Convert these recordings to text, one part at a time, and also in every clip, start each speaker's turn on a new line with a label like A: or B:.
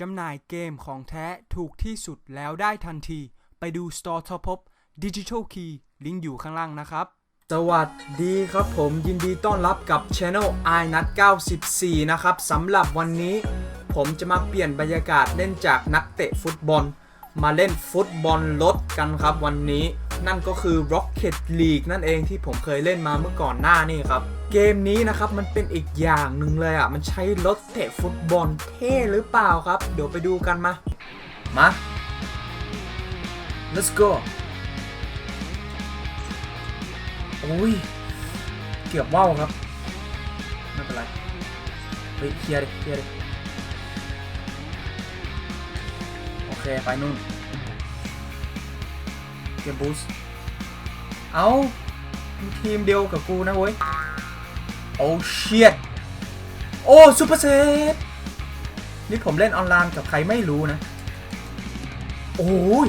A: จำหน่ายเกมของแท้ถูกที่สุดแล้วได้ทันที ไปดู Store Top Up Digital Key ลิงก์อยู่ข้างล่างนะครับ สวัสดีครับผมยินดีต้อนรับกับ Channel i n u t 94 นะครับสำหรับวันนี้ ผมจะมาเปลี่ยนบรรยากาศเล่นจากนักเตะฟุตบอล มาเล่นฟุตบอลรถกันครับวันนี้ นั่นก็คือ Rocket League นั่นเองที่ผมเคยเล่นมาเมื่อก่อนหน้านี่ครับ เกมนี้นะครับมันเป็นอีกอย่างหนึ่งเลยอะ มันใช้รถเตะฟุตบอลเท่หรือเปล่าครับ เดี๋ยวไปดูกันมา มา let's go โอ้ย เกือบว่าวครับ ไม่เป็นไร เฮ้ยเคลียร์ดิเคลียร์ดิโอเค ไปนู่น เกมบูสเอาทีมเดียวกับกูนะเว้ย โอ้เชียดโอ้ซูเปอร์เซฟนี่ผมเล่นออนไลน์กับใครไม่รู้นะ โอ้ย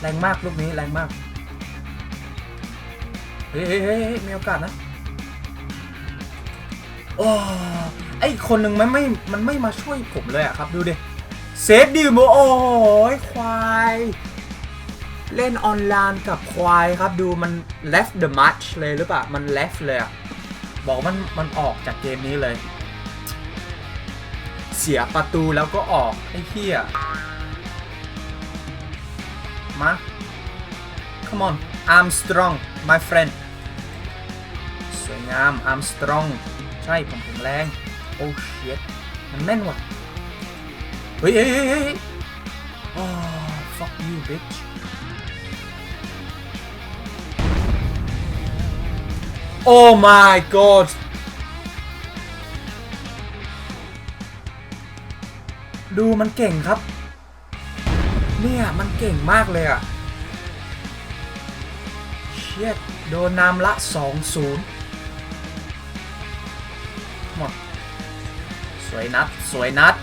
A: แรงมากลูกนี้ แรงมาก เฮ้ยเฮ้ยเฮ้ยมีโอกาสนะ โอ้ไอคนหนึ่งมันไม่ มันไม่มาช่วยผมเลยอะครับ ดูดิ เซฟดิโอ้ยควาย เล่นออนไลน์กับควายครับดูมัน left the match เลยหรือเปล่า มัน left เลยอะบอกมันมันออกจากเกมนี้เลย เสียประตูแล้วก็ออกไอ้เหี้ยมา come on I'm strong my friend สวยงาม I'm strong ใช่ผมแข็งแรง โอ้ shit มันแม่นว่ะ เฮ้ยเฮ้ยเฮ้ยเฮ้ยโอ้ fuck you bitch โอ้ my god ดูมันเก่งครับ เนี่ยมันเก่งมากเลยอะเชียดโดนนำละ 2-0 หมด สวยนัด สวยนัด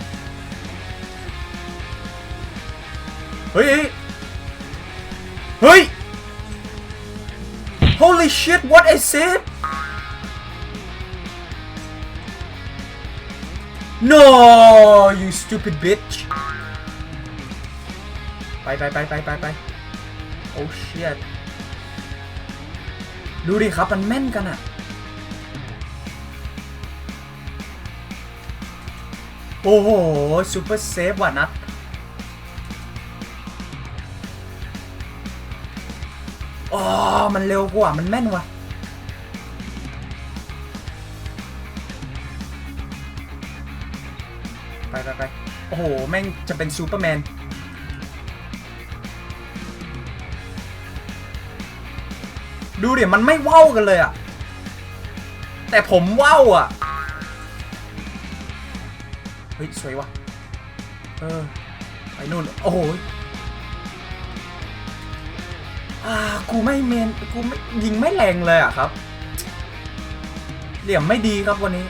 A: เฮ้ย เฮ้ย Holy shit what I said No you stupid bitch ไปไปไปไปไปไปโอ้ shit ดูดิครับ มันแม่นกันอะโอ้โหซูเปอร์เซฟว่ะนัดอ๋อ มันเร็วกว่า มันแม่นว่ะ โอ้โห แม่งจะเป็นซูเปอร์แมน ดูเดิมันไม่ว้ากันเลยอะแต่ผมว้าอะเฮ้ย สวยวะเออไปนู่น โอ้โหอ่ากูไม่เมน กูไม่ยิงไม่แรงเลยอะครับ เหลี่ยมไม่ดีครับวันนี้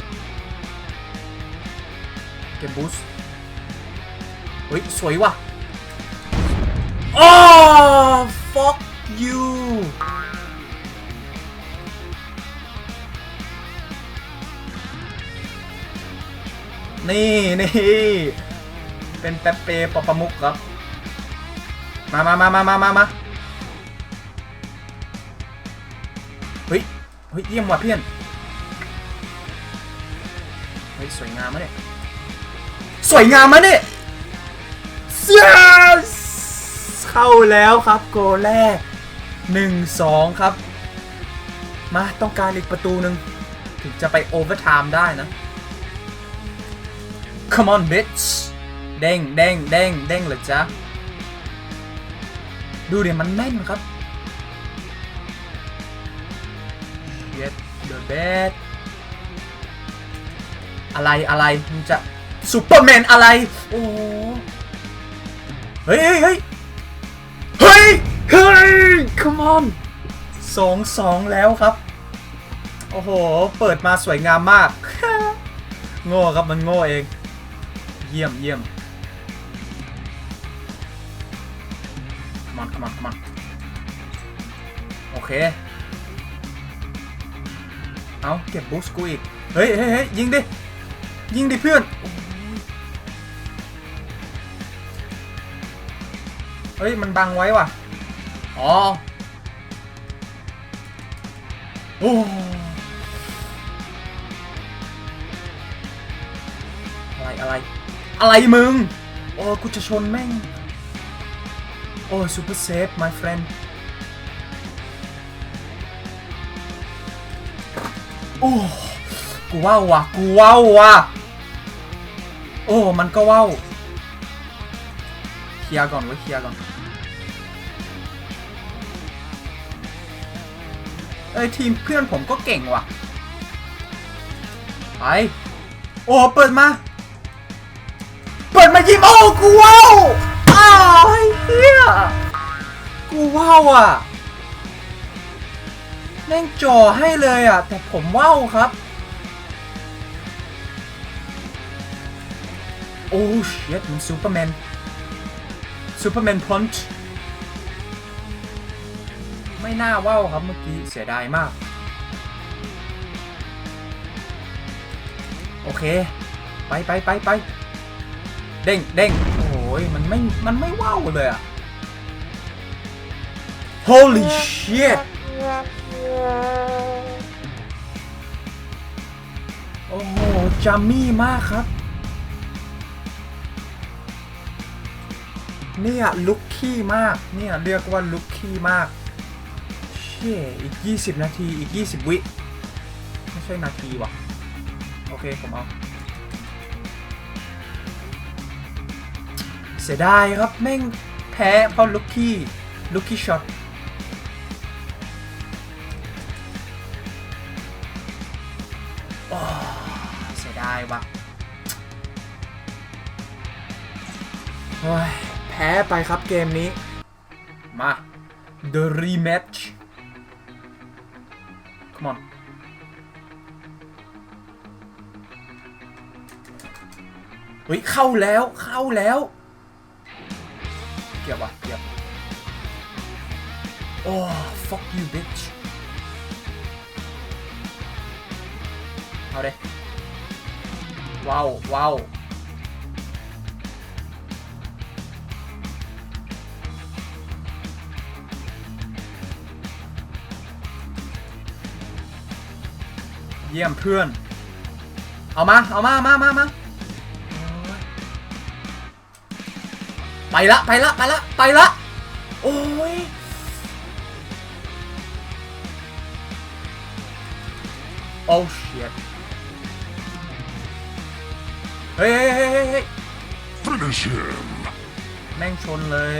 A: เกมบูส เฮ้ย สวยว่ะโอ้ fuck you นี่นี่เป็นแป๊บเปปปะมุกครับ มามามามามามามาเฮ้ย เฮ้ย เยี่ยมว่ะเพื่อนเฮ้ย สวยงามมะเนี่ย สวยงามมะเนี่ย yes เข้าแล้วครับโกลแรก 1 2 ครับ มาต้องการอีกประตูหนึ่งถึงจะไปโอเวอร์ไทม์ได้นะ come on bitch เด้งเด้งเด้งเด้งเลยจ้ะดูเดี๋ยวมันแม่นครับ Yet the bad อะไรอะไรมึงจะซูเปอร์แมนอะไร โอ้ เฮ้ยเฮ้ยเฮ้ยเฮ้ยเฮ้ย come on สองสองแล้วครับ โอ้โห เปิดมาสวยงามมาก โง่ครับมันโง่เอง เยี่ยมเยี่ยม come on come on come on โอเค เอาเก็บบุ๊กกูอีกเฮ้ยเฮ้ยเฮ้ยยิงดิ ยิงดิเพื่อน เฮ้ย มันบังไว้ว่ะ อ๋อ โอ้อะไร อะไร อะไรมึง โอ้กูจะชนแม่ง โอ้ super safe my friend โอ้กูว้าวว่ะ กูว้าวว่ะ โอ้ มันก็ว้าว เคลียร์ก่อนไว้เคลียร์ก่อน เอ้ยทีมเพื่อนผมก็เก่งว่ะ ไป โอ้เปิดมา เปิดมายิงโอ้กูว้าวอ้าวไอ้เฮียกูว้าวอะแม่งจ่อให้เลยอะ แต่ผมว้าวครับ โอ้เชียมันซูเปอร์แมน ซูเปอร์แมนพอนช์ไม่น่าว่าวครับเมื่อกี้เสียดายมาก โอเค ไปไปไปไปเด้งเด้งโอ้ยมันไม่ มันไม่ว่าวเลยอะ Holy shit โอ้โหจัมมี่มากครับ เนี่ยลุกขี้มาก เนี่ยเรียกว่าลุกขี้มาก เชี่ยอีก 20 นาที อีก 20 วิ ไม่ใช่นาทีว่ะ โอเค ผมเอา เสียดายครับ แม่งแพ้เพราะลุกขี้ ลุกขี้ช็อตโอ้เสียดายว่ะเฮ้ย พ้ไปครับเกมนี้ มา The rematch come on เฮ้ย เข้าแล้วเข้าแล้ว เกียบว่ะเกียบโอ้ fuck you bitch เอาเด้ว้าวว้าว เยี่ยมเพื่อน เอามา เอามามามามาไปละไปละไปละไปละ โอ้ยโอ้ shit เฮ้ยเฮ้ยเฮ้ยเฮ้ยเฮ้ย
B: Finish him.
A: แม่งชนเลย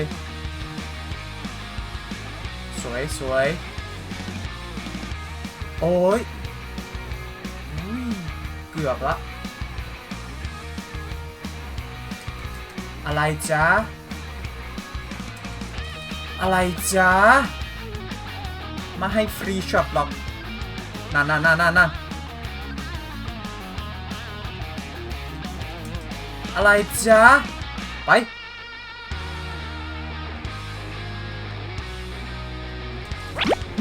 A: สวยสวย โอ้ยอุ้ยเกือบละ อะไรจ๊ะ อะไรจ๊ะ มาให้ฟรีช็อปหรอกนั่นนั่นนั่นนั่นนั่นอะไรจ๊ะ ไป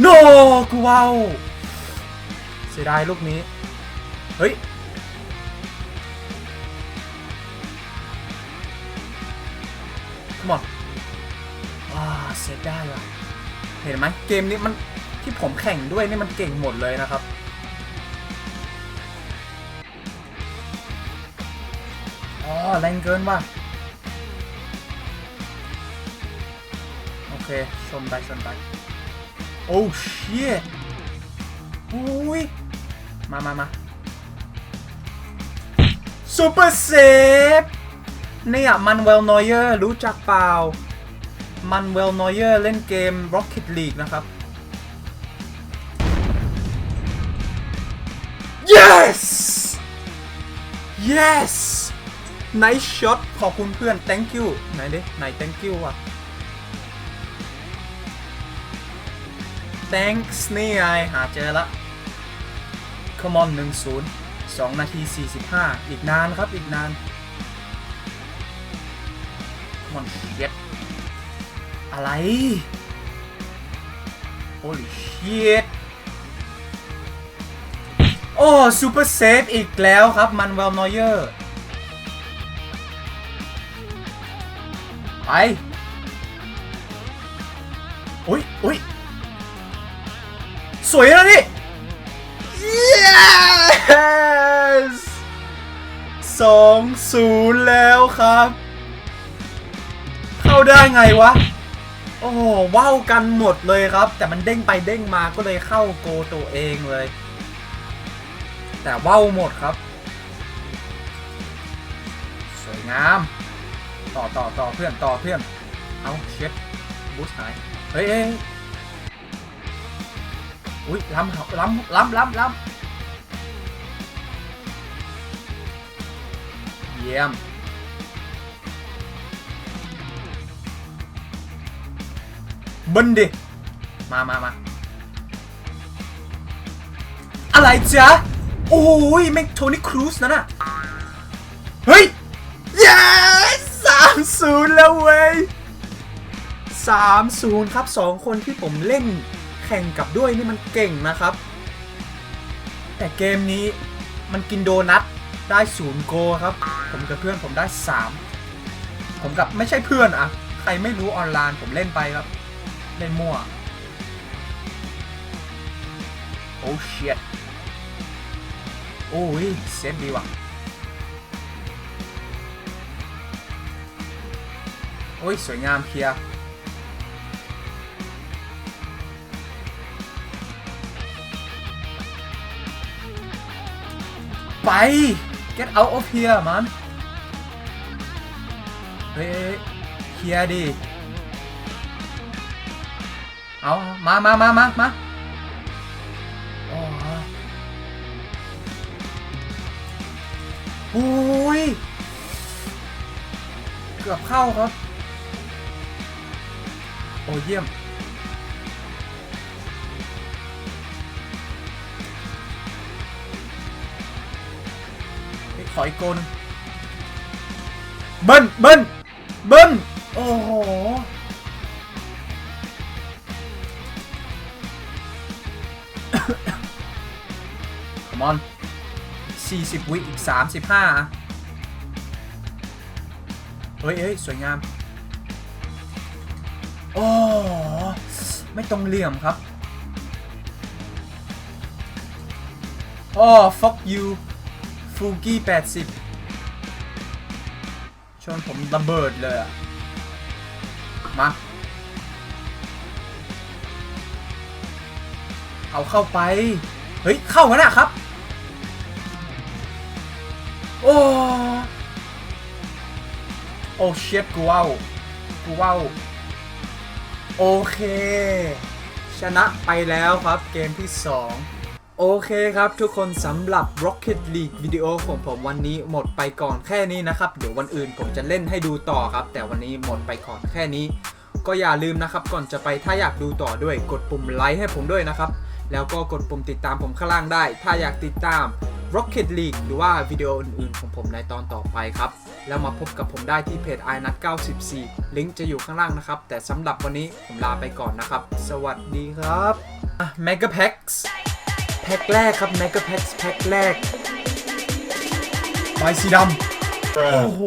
A: โนกูว้าวเสียดายลูกนี้ เฮ้ย อ่าเสียดายว่ะ เห็นไหมเกมนี้มันที่ผมแข่งด้วยนี่มันเก่งหมดเลยนะครับอ๋อแรงเกินว่ะ โอเค ชนไปชนไป โอ้เชียอุ้ย มามามาซูเปอร์เซฟเนี่ยมันเวลนอยเออร์รู้จักเปล่า มันเวลนอยเออร์เล่นเกม Rocket League นะครับ yes yes nice shot ขอบคุณเพื่อน thank you ไหนดิไหน thank you ว่ะ thanks นี่ไงหาเจอละ come on 1 0 2 นาที 45 อีกนานครับ อีกนาน come on shit อะไร holy shit โอ้ซูเปอร์เซฟอีกแล้วครับมันเวลนอยเออร์ ไปอุ้ยอุ้ยสวยนะนี่ yes สองศูนย์แล้วครับ เข้าได้ไงวะ โอ้โหว้าวกันหมดเลยครับ แต่มันเด้งไปเด้งมาก็เลยเข้าโกตัวเองเลย แต่ว้าวหมดครับ สวยงาม ต่อต่อต่อเพื่อนต่อเพื่อน เอาเช็ดบูสหาย เฮ้ยเฮ้ยอุ้ยล้ำล้ำล้ำล้ำล้ำเยี่ยม บึนดิ มามามาอะไรจ๊ะ โอ้ยแม็กโทนี่ครูซนั่นน่ะ เฮ้ย yes สามศูนย์แล้วเว้ยสามศูนย์ครับสองคนที่ผมเล่นแข่งกับด้วยนี่มันเก่งนะครับ แต่เกมนี้มันกินโดนัทได้ศูนย์โกครับ ผมกับเพื่อนผมได้สามผมกับไม่ใช่เพื่อนอะใครไม่รู้ออนไลน์ผมเล่นไปครับ เล่นมั่ว โอ้เชียโอ้ยเซฟดีว่ะ โอ้ย สวยงามเคลียร์ไป get out of here มันเฮ้ยเคลียร์ดิ เอามามามามามาโอ้โอ้ย เกือบเข้าครับ โอ้เยี่ยมเฮ้ยขออีกโกนเบิ้ลเบิ้ลเบิ้ลโอ้โห อน 40 วิอีก 35อะเฮ้ยเฮ้ยสวยงาม โอ้ไม่ตรงเหลี่ยมครับ โอ้ fuck you ฟูกี้ 80 ชนผมระเบิดเลยอะมา เอาเข้าไป เฮ้ย เข้ากันนะครับ โอ้โอเชียกูว้าวกูว้าวโอเค ชนะไปแล้วครับเกมที่ 2 โอเคครับทุกคนสำหรับ Rocket League วิดีโอของผมวันนี้หมดไปก่อนแค่นี้นะครับ เดี๋ยววันอื่นผมจะเล่นให้ดูต่อครับ แต่วันนี้หมดไปก่อนแค่นี้ ก็อย่าลืมนะครับ ก่อนจะไปถ้าอยากดูต่อด้วยกดปุ่มไลค์ให้ผมด้วยนะครับ แล้วก็กดปุ่มติดตามผมข้างล่างได้ ถ้าอยากติดตาม Rocket League หรือว่าวิดีโออื่นๆของผมในตอนต่อไปครับ แล้วมาพบกับผมได้ที่เพจ i n u t 94 ลิงก์จะอยู่ข้างล่างนะครับ แต่สำหรับวันนี้ผมลาไปก่อนนะครับ สวัสดีครับ Mega Packs แพ็คแรกครับ Mega Packs แพ็คแรกใบสีดำโอ้โห